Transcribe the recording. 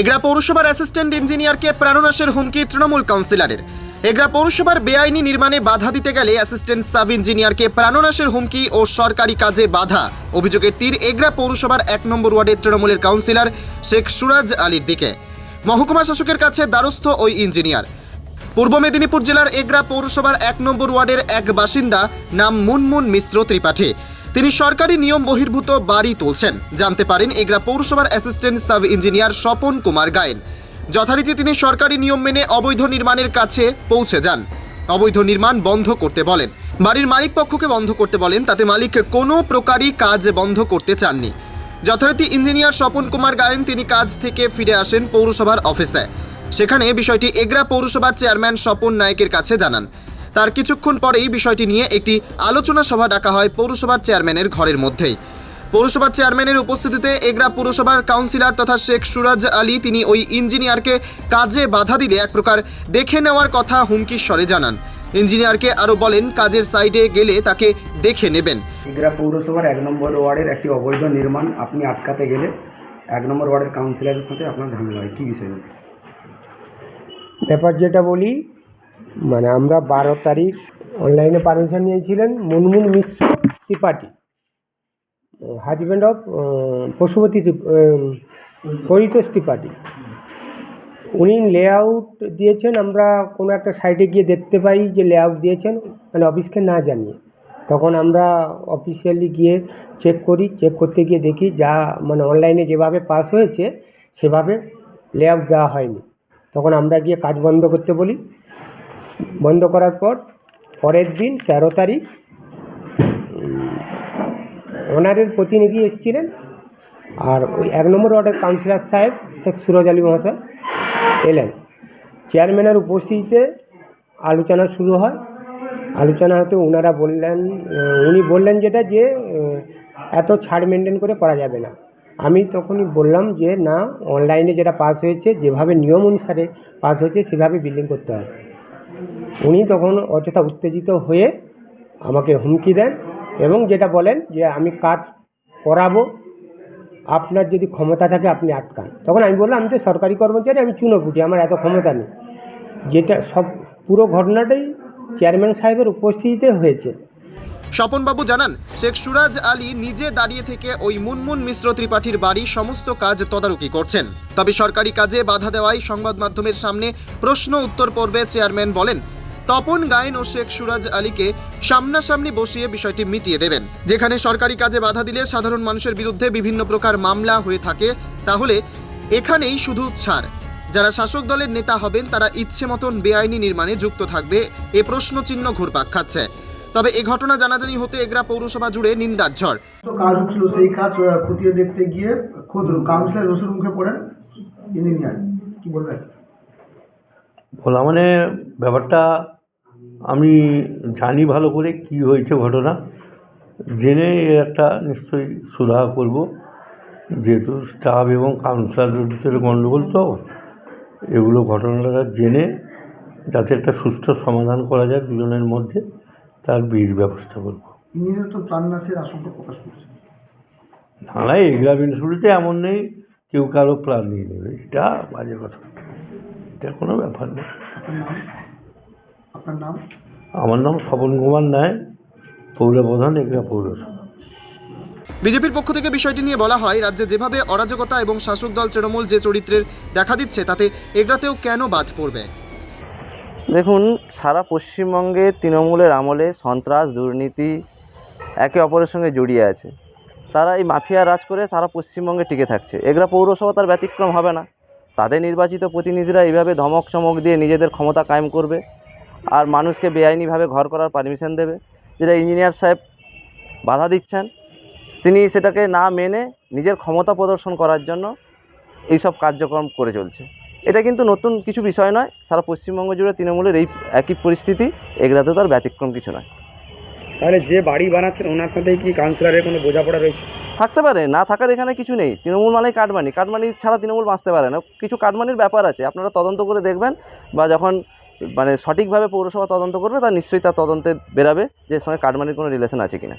এগরা পৌরসভার অ্যাসিস্ট্যান্ট ইঞ্জিনিয়ারকে প্রাণনাশের হুমকি তৃণমূল কাউন্সিলরের। এগরা পৌরসভার বেআইনি নির্মাণে বাধা দিতে গেলে অ্যাসিস্ট্যান্ট সাব ইঞ্জিনিয়ারকে প্রাণনাশের হুমকি ও সরকারি কাজে বাধা। অভিযোগের তীর এগরা পৌরসভার এক নম্বর ওয়ার্ডের তৃণমূলের কাউন্সিলর শেখ সুরাজ আলীর দিকে। মহকুমা শাসকের কাছে দ্বারস্থ ওই ইঞ্জিনিয়ার। পূর্ব মেদিনীপুর জেলার এগরা পৌরসভার এক নম্বর ওয়ার্ডের এক বাসিন্দা নাম মুনমুন মিশ্র ত্রিপাঠী। তিনি সরকারি নিয়ম বহির্ভূত বাড়ি তুলছেন। জানতে পারেন এগরা পৌরসভার assistant sub engineer Swapan Kumar Gayen. যথারীতি তিনি সরকারি নিয়ম মেনে অবৈধ নির্মাণের কাছে পৌঁছে যান। অবৈধ নির্মাণ বন্ধ করতে বলেন। বাড়ির মালিক পক্ষকে বন্ধ করতে বলেন, তাতে মালিক কোনো প্রকারই কাজ বন্ধ করতে চাননি। যথারীতি ইঞ্জিনিয়ার স্বপন কুমার গায়েন তিনি কাজ থেকে ফিরে আসেন পৌরসভার অফিসে। সেখানে বিষয়টি এগরা পৌরসভার চেয়ারম্যান স্বপন নায়কের কাছে জানান। তার কিছুক্ষণ পরেই বিষয়টি নিয়ে একটি আলোচনা সভা ডাকা হয় পৌরসভার চেয়ারম্যানের ঘরের মধ্যেই। পৌরসভার চেয়ারম্যানের উপস্থিতিতে এগরা পৌরসভার কাউন্সিলর তথা শেখ সুরাজ আলী তিনি ওই ইঞ্জিনিয়ারকে কাজে বাধা দিলে এক প্রকার দেখে নেওয়ার কথা হুমকির স্বরে জানান। ইঞ্জিনিয়ারকে আরও বলেন কাজের সাইডে গেলে তাকে দেখে নেবেন। ইগরা পৌরসভার এক নম্বর ওয়ার্ডের একটি অবৈধ নির্মাণ আপনি আটকাতে গেলে এক নম্বর ওয়ার্ডের কাউন্সিলরের সাথে আপনার ঝামেলা হয়। কী বিষয়? ব্যাপার যেটা বলি মানে আমরা বারো তারিখ অনলাইনে পারমিশন নিয়েছিলেন মুনমুন মিশ্র ত্রিপাঠী হাজব্যান্ড অফ পশুপতি পরিতোষ ত্রিপাঠী। উনি লেআউট দিয়েছেন, আমরা কোনো একটা সাইটে গিয়ে দেখতে পাই যে লেআউট দিয়েছেন মানে অফিসকে না জানিয়ে। তখন আমরা অফিসিয়ালি গিয়ে চেক করি চেক করতে গিয়ে দেখি যা মানে অনলাইনে যেভাবে পাস হয়েছে, সেভাবে লেআউট দেওয়া হয়নি। তখন আমরা গিয়ে কাজ বন্ধ করতে বলি। বন্ধ করার পর পরের দিন তেরো তারিখ ওনারের প্রতিনিধি এসেছিলেন আর ওই এক নম্বর ওয়ার্ডের কাউন্সিলর সাহেব শেখ সুরজ আলী মহাশয় এলেন। চেয়ারম্যানের উপস্থিতিতে আলোচনা শুরু হয়। আলোচনা হতে ওনারা বললেন উনি বললেন যেটা যে এত ছাড় মেনটেন করে করা যাবে না। আমি তখনই বললাম যে, না অনলাইনে যেটা পাস হয়েছে, যেভাবে নিয়ম অনুসারে পাস হয়েছে, সেভাবে বিল্ডিং করতে হবে। উনি তখন অযথা উত্তেজিত হয়ে আমাকে হুমকি দেন এবং যেটা বলেন যে আমি কাজ করাবো, আপনার যদি ক্ষমতা থাকে আপনি আটকান। তখন আমি বললাম, আমি তো সরকারি কর্মচারী, আমি চুনোপুটি আমার এত ক্ষমতা নেই। যেটা সব পুরো ঘটনাটাই চেয়ারম্যান সাহেবের উপস্থিতিতে হয়েছে। স্বপনবাবু জানান, শেখ সুরাজ আলী নিজে দাঁড়িয়ে থেকে ওই মুনমুন মিশ্র ত্রিপাঠীর বাড়ির সমস্ত কাজ তদারকি করছেন। তবে সরকারি কাজে বাধা দেওয়ায় সংবাদ মাধ্যমের সামনে প্রশ্ন উত্তর পর্বে চেয়ারম্যান বলেন তপন গায়েন ও শেখ সুরাজ আলীকে সামনাসামনি বসিয়ে বিষয়টি মিটিয়ে দেবেন। যেখানে সরকারি কাজে বাধা দিলে সাধারণ মানুষের বিরুদ্ধে বিভিন্ন প্রকার মামলা হয়ে থাকে তাহলে এখানেই শুধু ছাড়। যারা শাসক দলের নেতা হবেন তারা ইচ্ছে মতন বেআইনি নির্মাণে যুক্ত থাকবে এ প্রশ্নচিহ্ন ঘুরপাক খাচ্ছে। তবে এ ঘটনা জানাজানি হতে এগরা পৌরসভা জুড়ে নিন্দার ঝড়। কাজ হচ্ছিল সেই কাজ খতিয়ে দেখতে গিয়ে খোদ কাউন্সিলর রসুর মুখে পড়েন ইঞ্জিনিয়ার কি বলবেন? বলা মানে ব্যাপারটা আমি জানি ভালো করে কি হয়েছে ঘটনা জেনে এর একটা নিশ্চয়ই সুরাহা করব। যেহেতু স্টাফ এবং কাউন্সিলরের ভিতরে গণ্ডগোল তো এগুলো ঘটনাটা জেনে যাতে একটা সুস্থ সমাধান করা যায় দুজনের মধ্যে তার বীর ব্যবস্থা করব। ইঞ্জিনিয়ার তো প্রাণনাশের আশঙ্কা প্রকাশ করছে না এগুলা মিউনিসিপ্যালিটি এমন নেই কেউ কারও প্ল্যান নিয়ে নেবে এটা বাজে কথা। এটা কোনো ব্যাপার নেই আপনার নাম? আমার নাম স্বপন কুমার নায় পৌরপ্রধান এগরা পৌরসভা। বিজেপির পক্ষ থেকে বিষয়টি নিয়ে বলা হয় রাজ্যে যেভাবে অরাজকতা এবং শাসক দল তৃণমূল যে চরিত্রের দেখা দিচ্ছে তাতে এগরাতেও কেন বাদ পড়বে? দেখুন সারা পশ্চিমবঙ্গে তৃণমূলের আমলে সন্ত্রাস দুর্নীতি একে অপরের সঙ্গে জড়িয়ে আছে। তারা এই মাফিয়া রাজ করে সারা পশ্চিমবঙ্গে টিকে থাকছে। এগুলা পৌরসভা তার ব্যতিক্রম হবে না। তাদের নির্বাচিত প্রতিনিধিরা এইভাবে ধমক চমক দিয়ে নিজেদের ক্ষমতা কায়েম করবে। আর মানুষকে বেআইনিভাবে ঘর করার পারমিশন দেবে। যেটা ইঞ্জিনিয়ার সাহেব বাধা দিচ্ছেন তিনি সেটাকে না মেনে নিজের ক্ষমতা প্রদর্শন করার জন্য এইসব কার্যক্রম করে চলছে। এটা কিন্তু নতুন কিছু বিষয় নয় সারা পশ্চিমবঙ্গ জুড়ে তৃণমূলের এই একই পরিস্থিতি এগুলাতে তার ব্যতিক্রম কিছু নয়। তাহলে যে বাড়ি বানাচ্ছেন ওনার সাথে কি কাউন্সিলরের কোনো বোঝাপড়া রয়েছে? থাকতে পারে না থাকার এখানে কিছু নেই। তৃণমূল মানেই কাটমানি কাটমানি ছাড়া তৃণমূল বাঁচতে পারে না। কিছু কাটমানির ব্যাপার আছে আপনারা তদন্ত করে দেখবেন বা যখন মানে সঠিকভাবে পৌরসভা তদন্ত করবে, তা নিশ্চয়ই তার তদন্তে বেরাবে যে সঙ্গে কাটমানির কোনো রিলেশন আছে কিনা।